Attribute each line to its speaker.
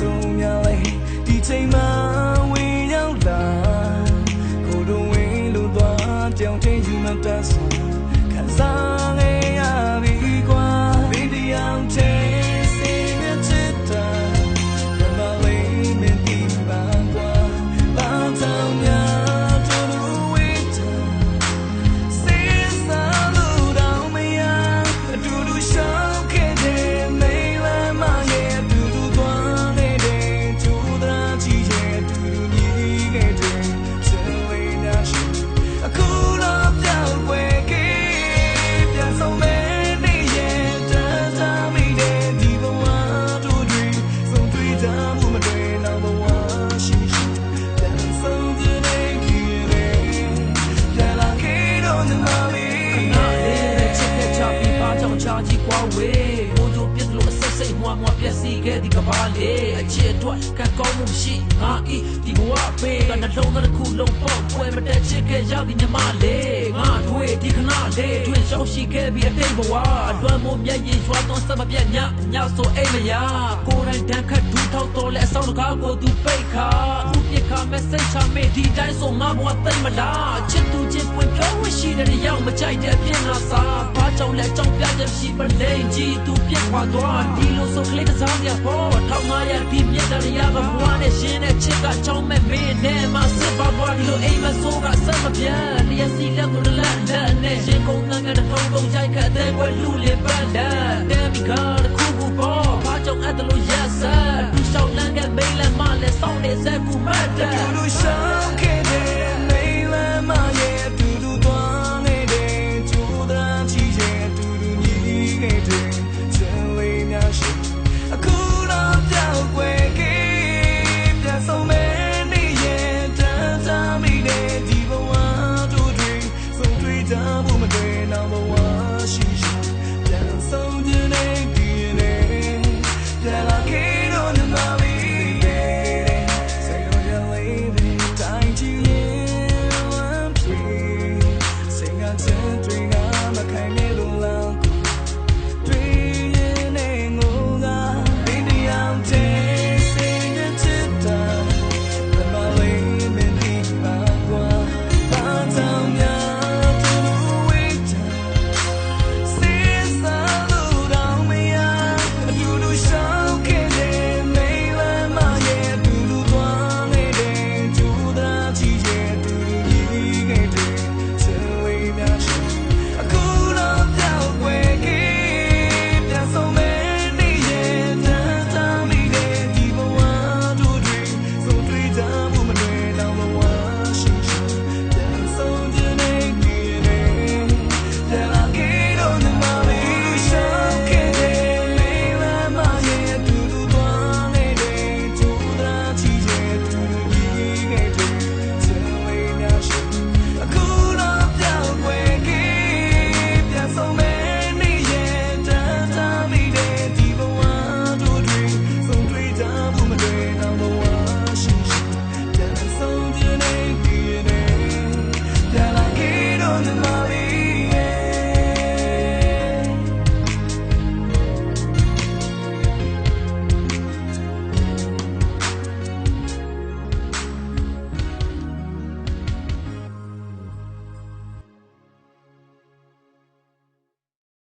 Speaker 1: ဆုံးများလေဒီချိန်မှာ င်းန
Speaker 2: ေချစ်တဲ့ချပြီးပါကြောင့်ချာကြီးကွာဝေး ရှိငါဤဒီဘဝပေးကနှလုံးသားတစ်ခုလုံးပေါ့ပွဲမတက်ချစ်ခဲ့ရောက်ဒီမြမလေးငါတွေ့ဒီခဏလေးတွေ့ရှောက်ရှိခဲ့ပြီးအတိတ်ဘဝအတွမ်းမို့မျက်ရည်ရွာသွန်းစမပြတ်ညညဆိုအိမ်မရကိုယ်တိုင်တန်းခတ်ဒူးထောက်တော့လဲအဆောင်တကားကိုသူပိတ်ခါဥပြစ်ခါမက်ဆေ့ချာမေဒီတိုင်းဆိုငါဘဝသိမ့်မလားချစ်သူချစ်ပွင့်ပြောဝရှိတဲ့ရောက်မကြိုက်တဲ့အပြင်ငါစားဘာကြောင့်လဲကြောင့်ပြချက်ရှိပလိန်ကြီးသူပြက်ခွာသွားဒီလိုဆိုကလေးတစားပြပေါ်ထောက်ငါရဒီမြက်တဲ့ရပါဘဝနဲ့ရှင်တဲ့ချစ်ကကြောင်းမဲ့မင်းနဲ့မစစ်ပါဘွားဒီလိုအိမ်မဆိုးကဆက်မပြတ်လျက်စီလက်ကိုလက်လက်နဲ့ရှင်ကုန်ငန်းတဲ့ထုံးကုန်ကြိုက်ခတ်တဲ့ကွယ်လူလေးပန်းတဲ့တဲမီကားခုခုပေါ်ဘာကြောင့်အဲ့ဒါလိုရက်ဆက်သူလျှောက်လန်းကမိန်လက်မလဲစောင်းနေစက်ကူမတ်တဲ့
Speaker 1: လူရှောင်း